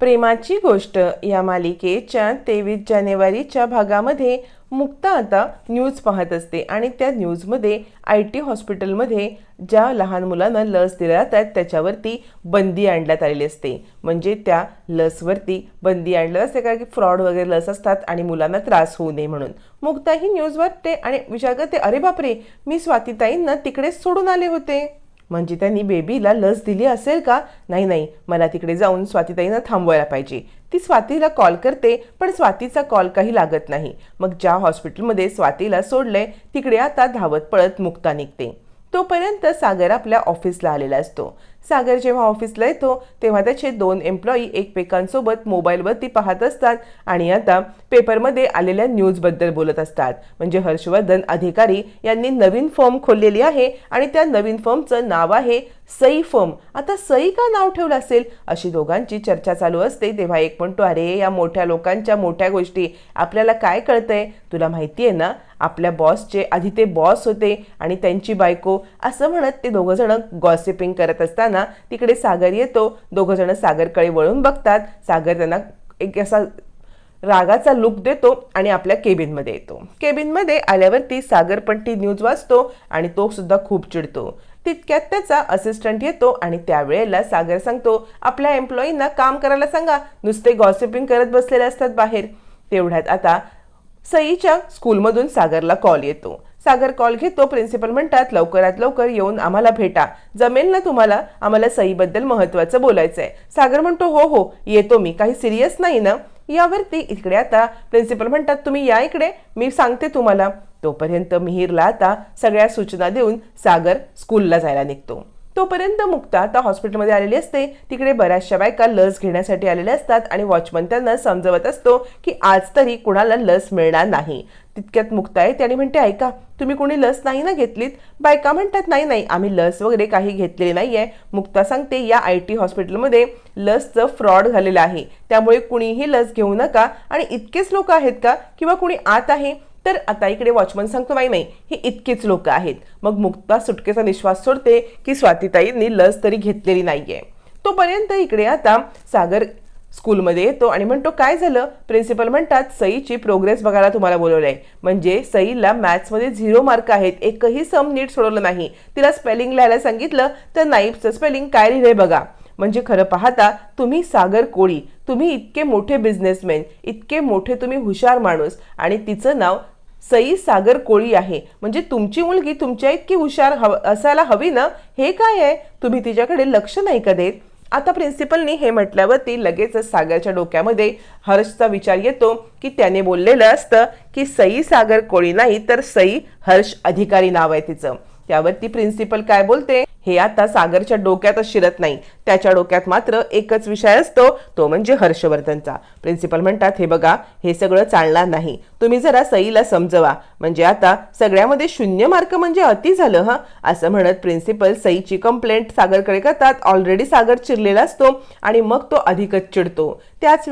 प्रेमाची गोष्ट या मालिकेच्या तेवीस जानेवारीच्या भागामध्ये मुक्ता आता न्यूज पाहत असते आणि त्या न्यूजमध्ये आय टी हॉस्पिटलमध्ये ज्या लहान मुलांना लस दिल्या जातात त्याच्यावरती बंदी आणण्यात आलेली असते. म्हणजे त्या लसवरती बंदी आणलं असते कारण की फ्रॉड वगैरे लस असतात आणि मुलांना त्रास होऊ नये म्हणून. मुक्ता ही न्यूज वाटते आणि विचार करते अरे बापरे मी स्वातीताईंना तिकडेच सोडून आले होते. म्हणजे त्यांनी बेबीला लस दिली असेल का? नाही नाही. मला तिकडे जाऊन स्वातीताईंना थांबवायला पाहिजे. ती स्वातीला कॉल करते पण स्वातीचा कॉल काही लागत नाही. मग ज्या हॉस्पिटलमध्ये स्वातीला सोडलंय तिकडे आता धावत पळत मुक्ता निघते. तोपर्यंत सागर आपल्या ऑफिसला आलेला असतो. सागर जेव्हा ऑफिसला येतो तेव्हा त्याचे दोन एम्प्लॉई एकमेकांसोबत मोबाईलवरती पाहत असतात आणि आता पेपरमध्ये आलेल्या न्यूजबद्दल बोलत असतात. म्हणजे हर्षवर्धन अधिकारी यांनी नवीन फर्म खोललेली आहे आणि त्या नवीन फर्मचं नाव आहे सई फर्म. आता सई का नाव ठेवलं असेल? अशी दोघांची चर्चा चालू असते. तेव्हा एक म्हणतो अरे या मोठ्या लोकांच्या मोठ्या गोष्टी. आपल्याला काय कळतंय? तुला माहिती आहे ना आपल्या बॉसचे आधी ते बॉस होते आणि त्यांची बायको असं म्हणत ते दोघंजणं गॉसिपिंग करत असतात असताना तिकडे सागर येतो. दोघं जण सागरकडे वळून बघतात. सागर त्यांना एक असा रागाचा लुक देतो आणि आपल्या केबिनमध्ये येतो. केबिनमध्ये आल्यावरती सागर पण ती न्यूज वाचतो आणि तो सुद्धा खूप चिडतो. तितक्यात त्याचा असिस्टंट येतो आणि त्यावेळेला सागर सांगतो आपल्या एम्प्लॉईंना काम करायला सांगा. नुसते गॉसिपिंग करत बसलेले असतात बाहेर. तेवढ्यात आता सईच्या स्कूलमधून सागरला कॉल येतो. सागर कॉल घेतो प्रिन्सिपल म्हणतात लवकरात लवकर येऊन आम्हाला भेटा. जमेल ना तुम्हाला? आम्हाला सईबद्दल महत्वाचं बोलायचं आहे सागर म्हणतो हो हो येतो मी. काही सिरियस नाही ना? यावरती इकडे आता. प्रिन्सिपल म्हणतात तुम्ही या इकडे. मी सांगते तुम्हाला. तोपर्यंत मिहीरला आता सगळ्या सूचना देऊन सागर स्कूलला जायला निघतो. तोपर्यंत मुक्ता आता हॉस्पिटलमध्ये आलेली असते. तिकडे बऱ्याचशा बायका लस घेण्यासाठी आलेल्या असतात आणि वॉचमन त्यांना समजवत असतो की आज तरी कुणाला लस मिळणार नाही. तितक्यात मुक्ता आहे त्याने म्हणते ऐका तुम्ही कोणी लस नाही ना घेतलीत? बायका म्हणतात नाही नाही आम्ही लस वगैरे काही घेतलेली नाही आहे मुक्ता सांगते या आय टी हॉस्पिटलमध्ये लसचं फ्रॉड झालेलं आहे. त्यामुळे कुणीही लस घेऊ नका. आणि इतकेच लोक आहेत का? किंवा कुणी आत आहे? तर आता इकडे वॉचमन सांगतो नाही नाही ही इतकेच लोक आहेत. मग मुक्ता सुटकेचा निश्वास सोडते की स्वातीताईंनी लस तरी घेतलेली नाहीये. तोपर्यंत इकडे आता सागर स्कूलमध्ये येतो आणि म्हणतो काय झालं? प्रिन्सिपल म्हणतात सईची प्रोग्रेस बघायला तुम्हाला बोलवलं आहे म्हणजे सईला मॅथ्समध्ये झिरो मार्क आहेत. एकही सम नीट सोडवलं नाही. तिला स्पेलिंग लिहायला सांगितलं तर नाईफचं स्पेलिंग काय लिहिलंय बघा. म्हणजे खरं पाहता तुम्ही सागर कोळी. तुम्ही इतके मोठे बिझनेसमॅन इतके मोठे तुम्ही हुशार माणूस आणि तिचं नाव सई सागर कोळी आहे. म्हणजे तुमची मुलगी तुमच्या इतकी हुशार हव असायला हवी ना? हे काय आहे? तुम्ही तिच्याकडे लक्ष नाही का देत? आता प्रिन्सिपलनी हे म्हटल्यावरती लगेचच सागरच्या डोक्यामध्ये हर्षचा विचार येतो की त्याने बोललेलं असतं की सई सागर कोळी नाही तर सई हर्ष अधिकारी नाव आहे तिचं. त्यावरती प्रिन्सिपल काय बोलते? हे आता सागरच्या डोक्यातच शिरत नाही. त्याच्या डोक्यात मात्र एकच विषय असतो तो म्हणजे हर्षवर्धनचा. प्रिन्सिपल म्हणतात हे बघा हे सगळं चालणार नाही. तुम्ही जरा सईला समजवा. म्हणजे आता सगळ्यामध्ये शून्य मार्क म्हणजे अति झालं हा? असं म्हणत प्रिन्सिपल सईची कंप्लेंट सागरकडे करतात. ऑलरेडी सागर चिरलेला असतो आणि मग तो अधिकच चिडतो. त्याच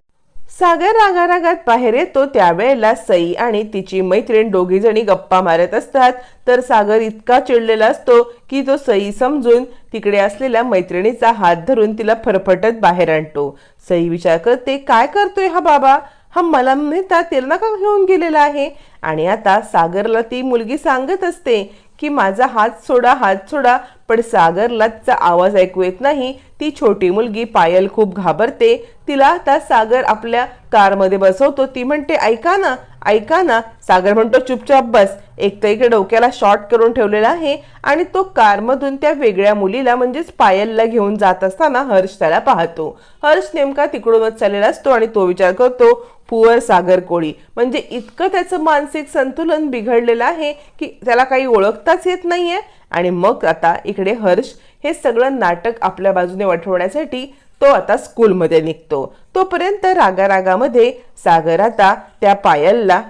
सागर रागारागात बाहेर येतो त्यावेळेला सई आणि तिची मैत्रीण दोघी जणी गप्पा मारत असतात. तर सागर इतका चिडलेला असतो की तो सई समजून तिकडे असलेल्या मैत्रिणीचा हात धरून तिला फरफटत बाहेर आणतो. सई विचार करते काय करतोय हा बाबा? हा मला नेता तिला का घेऊन गेलेला आहे? आणि आता सागरला ती मुलगी सांगत असते की माझा हात सोडा हात सोडा पण सागरला तिचा आवाज ऐकू येत नाही. ती छोटी मुलगी पायल खूप घाबरते. तिला आता सागर आपल्या कारमध्ये बसवतो. ती म्हणते ऐका ना ऐका ना. सागर म्हणतो चुपचाप बस. एक तर इकडे डोक्याला शॉर्ट करून ठेवलेला आहे आणि तो कारमधून त्या वेगळ्या मुलीला म्हणजेच पायलला घेऊन जात असताना हर्ष त्याला पाहतो. हर्ष नेमका तिकडूनच चाललेला असतो आणि तो विचार करतो पुअर सागर कोळी. म्हणजे इतकं त्याचं मानसिक संतुलन बिघडलेलं आहे की त्याला काही ओळखताच येत नाहीये. आणि मग आता इकडे हर्ष हे सगळं नाटक आपल्या बाजूने वठवण्यासाठी तो आता स्कूलमध्ये निघतो. तोपर्यंत रागारागामध्ये सागर आता त्या पायलला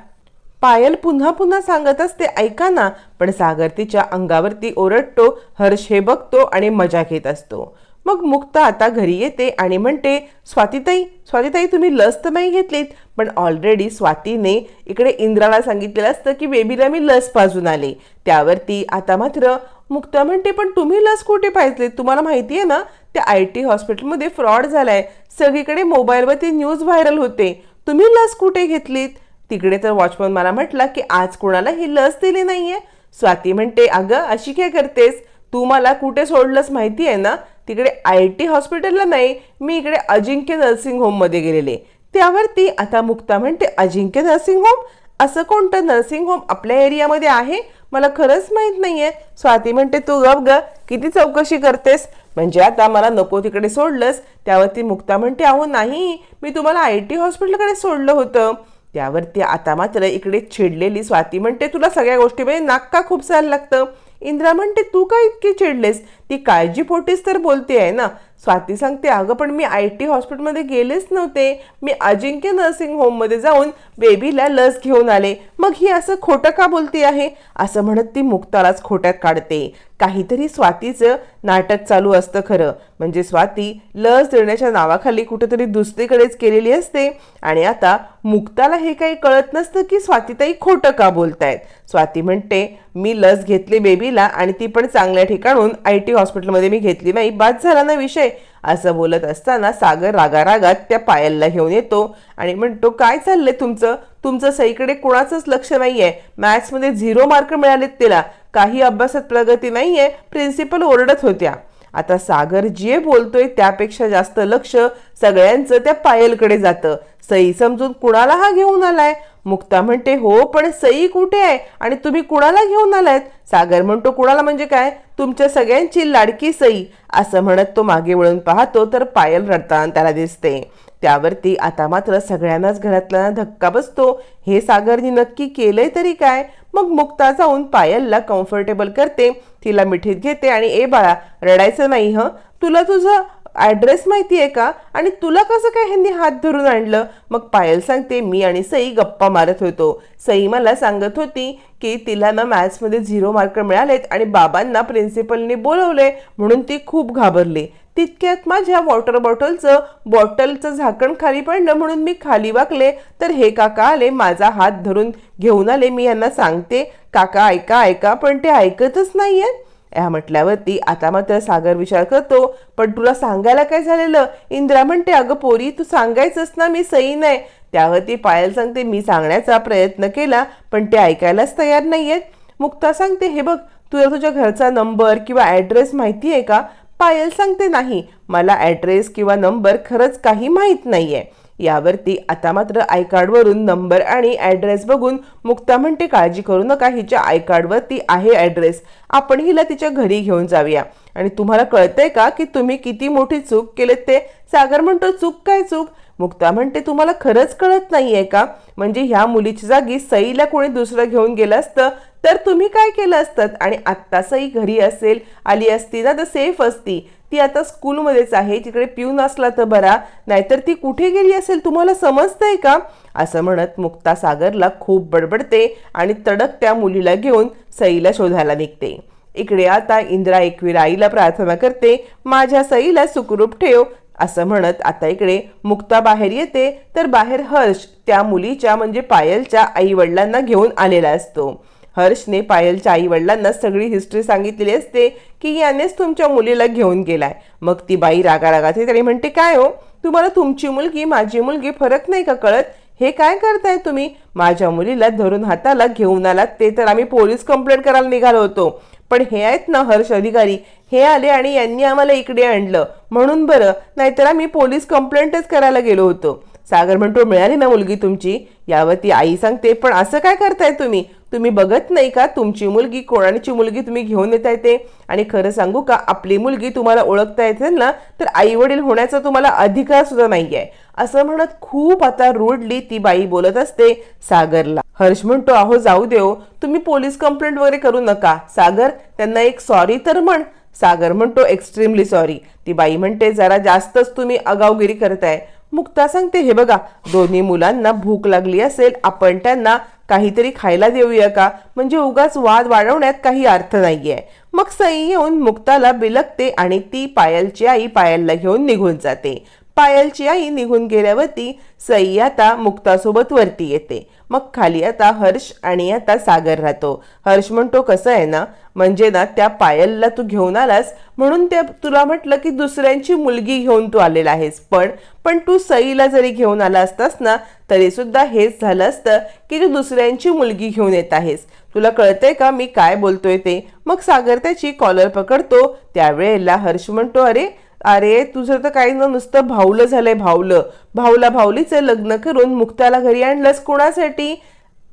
पायल पुन्हा पुन्हा सांगत असते ऐका ना. पण सागर तिच्या अंगावरती ओरडतो हर्ष हे बघतो आणि मजा घेत असतो. मग मुक्ता आता घरी येते आणि म्हणते स्वातीताई स्वातीताई तुम्ही लस तर नाही घेतलीत पण ऑलरेडी स्वातीने इकडे इंद्राला सांगितलेलं असतं की बेबीला मी लस पाजून आले. त्यावरती आता मात्र मुक्ता म्हणते पण तुम्ही लस कुठे पाहिजे तुम्हाला माहिती आहे ना त्या आय टी हॉस्पिटलमध्ये फ्रॉड झालाय. सगळीकडे मोबाईलवरती न्यूज व्हायरल होते. तुम्ही लस कुठे घेतलीत? तिकडे तर वॉचमन मला म्हटला की आज कोणाला ही लस दिली नाहीये. स्वाती म्हणते अगं अशी काय करतेस? तू मला कुठे सोडलंस माहिती आहे ना? तिकडे आय टी हॉस्पिटलला नाही मी इकडे अजिंक्य नर्सिंग होममध्ये गेलेले. त्यावरती आता मुक्ता म्हणते अजिंक्य नर्सिंग होम? असं कोणतं नर्सिंग होम आपल्या एरियामध्ये आहे? मला खरंच माहीत नाही आहे स्वाती म्हणते तू गप ग किती चौकशी करतेस? म्हणजे आता मला नको तिकडे सोडलंस. त्यावरती मुक्ता म्हणते अहो नाही मी तुम्हाला आय टी हॉस्पिटलकडे सोडलं होतं. त्यावरती आता मात्र इकडे छेडलेली स्वाती म्हणते तुला सगळ्या गोष्टीमध्ये नाक का खूप जायला लागतं. इंद्रा म्हणते तू का इतकी चिडलेस? ती काळजीपोटीस तर बोलते आहे ना. स्वाती सांगते अगं पण मी आय टी हॉस्पिटलमध्ये गेलेच नव्हते. मी अजिंक्य नर्सिंग होममध्ये जाऊन बेबीला लस घेऊन आले. मग ही असं खोटं का बोलती आहे? असं म्हणत ती मुक्तालाच खोट्यात काढते. काहीतरी स्वातीचं नाटक चालू असतं खरं. म्हणजे स्वाती लस देण्याच्या नावाखाली कुठेतरी दुसरीकडेच केलेली असते. आणि आता मुक्ताला हे काही कळत नसतं की स्वातीताई खोटं का बोलतायत. स्वाती म्हणते मी लस घेतली बेबीला आणि ती पण चांगल्या ठिकाणून आय टी हॉस्पिटलमध्ये मी घेतली नाही. बाद झाला ना विषय. असं बोलत असताना सागर रागारागात त्या पायलला घेऊन येतो आणि म्हणतो काय चाललंय तुमचं? तुमचं सईकडे कोणाचंच लक्ष नाहीये. मॅथ्समध्ये झिरो मार्क मिळालेत तिला. काही अभ्यासात प्रगती नाहीये. प्रिन्सिपल ओरडत होत्या. आता सागर जे बोलतोय त्यापेक्षा जास्त लक्ष सगळ्यांचं त्या पायलकडे जातं. सई समजून कुणाला हा घेऊन आलाय? मुक्ता म्हणते हो पण सई कुठे आहे? आणि तुम्ही कुणाला घेऊन आलायत? सागर म्हणतो कुणाला म्हणजे काय? तुमच्या सगळ्यांची लाडकी सई. असं म्हणत तो मागे वळून पाहतो तर पायल रडताना त्याला दिसते. त्यावरती आता मात्र सगळ्यांनाच घरातला धक्का बसतो. हे सागरनी नक्की केलंय तरी काय? मग मुक्ता जाऊन पायलला कम्फर्टेबल करते. तिला मिठीत घेते आणि ए बाळा रडायचं नाही हं? तुला तुझं ॲड्रेस माहिती आहे का? आणि तुला कसं काय ह्यांनी हात धरून आणलं? मग पायल सांगते मी आणि सई गप्पा मारत होतो. सई मला सांगत होती की तिला ना मॅथ्समध्ये झिरो मार्क मिळालेत आणि बाबांना प्रिन्सिपलने बोलवले म्हणून ती खूप घाबरली. तितक्यात माझ्या वॉटर बॉटलचं बॉटलचं झाकण खाली पडलं म्हणून मी खाली वाकले. तर हे काका आले माझा हात धरून घेऊन आले. मी यांना सांगते काका ऐका ऐका पण ते ऐकतच नाही आहेत या म्हटल्यावरती आता मात्र सागर विचार करतो पण तुला सांगायला काय झालेलं? इंद्रा म्हणते अगं पोरी तू सांगायचंच ना मी सई नाही. त्यावरती पायल सांगते मी सांगण्याचा प्रयत्न केला पण ते ऐकायलाच तयार नाही आहेत मुक्ता सांगते हे बघ तुला तुझ्या घरचा नंबर किंवा ॲड्रेस माहिती आहे का? पायल सांगते नाही मला ॲड्रेस किंवा नंबर खरंच काही माहीत नाही आहे यावरती आता मात्र आय कार्डवरून नंबर आणि ॲड्रेस बघून मुक्ता म्हणते काळजी करू नका हिच्या आय कार्डवरती आहे ॲड्रेस आपण हिला तिच्या घरी घेऊन जाऊया. आणि तुम्हाला कळतंय का की तुम्ही किती मोठी चूक केलेत ते? सागर म्हणतो चूक काय चूक? मुक्ता म्हणते तुम्हाला खरंच कळत नाहीये का? म्हणजे ह्या मुलीच्या जागी सईला कोणी दुसरं घेऊन गेलं असतं तर तुम्ही काय केलं असतं? आणि आत्ता सई घरी असेल आली असती ना तर सेफ असती. ती आता स्कूलमध्येच आहे तिकडे पिऊन असला तर बरा नाहीतर ती कुठे गेली असेल तुम्हाला समजतंय का? असं म्हणत मुक्ता सागरला खूप बडबडते आणि तडक त्या मुलीला घेऊन सईला शोधायला निघते. इकडे आता इंद्रा एकवीर आईला प्रार्थना करते माझ्या सईला सुखरूप ठेव असं म्हणत आता इकडे मुक्ता बाहेर येते तर बाहेर हर्ष त्या मुलीच्या म्हणजे पायलच्या आई वडिलांना घेऊन आलेला असतो. हर्षने पायलच्या आई वडिलांना सगळी हिस्ट्री सांगितलेली असते की यानेच तुमच्या मुलीला घेऊन गेलाय. मग ती बाई रागा रागात म्हणते काय हो? तुम्हाला तुमची मुलगी माझी मुलगी फरक नाही का कळत? हे काय करताय तुम्ही? माझ्या मुलीला धरून हाताला घेऊन आलात ते तर आम्ही पोलीस कंप्लेंट करायला निघालो होतो. पण हे आहेत ना हर्ष अधिकारी हे आले आणि यांनी आम्हाला इकडे आणलं. म्हणून बरं नाहीतर आम्ही पोलीस कंप्लेंटच करायला गेलो होतो. सागर म्हणतो मिळाली ना मुलगी तुमची? यावरती आई सांगते पण असं काय करताय तुम्ही? तुम्ही बघत नाही का? तुमची मुलगी कोणाची मुलगी तुम्ही घेऊन येता येते आणि खरं सांगू का आपली मुलगी तुम्हाला ओळखता येते ना तर आई वडील होण्याचा तुम्हाला अधिकार सुद्धा नाहीये. असं म्हणत खूप आता रुडली ती बाई बोलत असते सागरला. हर्ष म्हणतो अहो जाऊ देव हो. तुम्ही पोलीस कंप्लेंट वगैरे करू नका. सागर त्यांना एक सॉरी तर म्हण. सागर म्हणतो एक्स्ट्रीमली सॉरी ती बाई म्हणते जरा जास्तच तुम्ही अगावगिरी करताय. मुक्ता सांगते हे बघा दोन्ही मुलांना भूक लागली असेल आपण त्यांना काहीतरी खायला देऊया का? म्हणजे उगाच वाद वाढवण्यात काही अर्थ नाहीये. मग सई येऊन मुक्ताला बिलकते आणि ती पायलची आई पायलला घेऊन निघून जाते. पायलची आई निघून गेल्यावरती सई आता मुक्तासोबत वरती येते. मग खाली आता हर्ष आणि आता सागर राहतो. हर्ष म्हणतो कसं आहे ना? म्हणजे ना त्या पायलला तू घेऊन आलास म्हणून त्या तुला म्हटलं की दुसऱ्यांची मुलगी घेऊन तू आलेला आहेस. पण पण तू सईला जरी घेऊन आला असतास ना तरी सुद्धा हेच झालं असतं की तू दुसऱ्यांची मुलगी घेऊन येत आहेस. तुला कळतंय का मी काय बोलतोय ते? मग सागर त्याची कॉलर पकडतो. त्यावेळेला हर्ष म्हणतो अरे अरे तुझं तर काही न नुसतं भावलं झालंय भावलं भावला भावलीचं लग्न करून मुक्ताला घरी आणलंस कोणासाठी?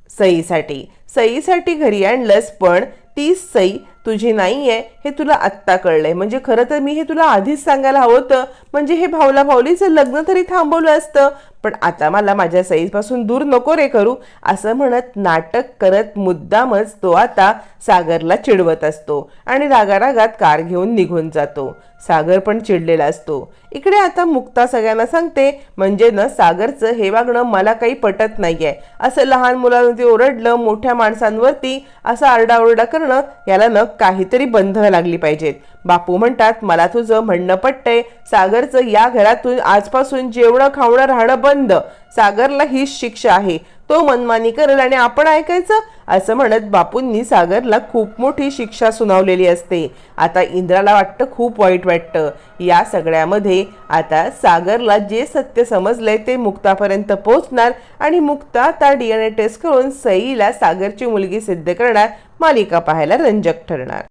सईसाठी. सईसाठी घरी आणलंस पण ती सई तुझी नाही आहे हे तुला आत्ता कळलंय. म्हणजे खरं तर मी हे तुला आधीच सांगायला हवं होतं. म्हणजे हे भावला भावलीचं लग्न तरी थांबवलं असतं. पण आता मला माझ्या सईजपासून दूर नको रे करू. असं म्हणत नाटक करत मुद्दामच तो आता सागरला चिडवत असतो आणि रागारागात कार घेऊन निघून जातो. सागर पण चिडलेला असतो. इकडे आता मुक्ता सगळ्यांना सांगते म्हणजे न सागरचं हे वागणं मला काही पटत नाहीये. असं लहान मुलांवरती ओरडलं मोठ्या माणसांवरती असं आरडाओरडा करणं याला न काहीतरी बंध लागली पाहिजेत. बापू म्हणतात मला तुझं म्हणणं पटतंय. सागरचं या घरातून आजपासून जेवणं खावणं राहणं बंद. सागरला हीच शिक्षा आहे. तो मनमानी करेल आणि आपण ऐकायचं? असं म्हणत बापूंनी सागरला खूप मोठी शिक्षा सुनावलेली असते. आता इंद्राला वाटतं खूप वाईट वाटतं. या सगळ्यामध्ये आता सागरला जे सत्य समजलंय ते मुक्तापर्यंत पोहोचणार आणि मुक्ता आता डीएनए टेस्ट करून सईला सागरची मुलगी सिद्ध करणार मालिका पाहायला रंजक ठरणार.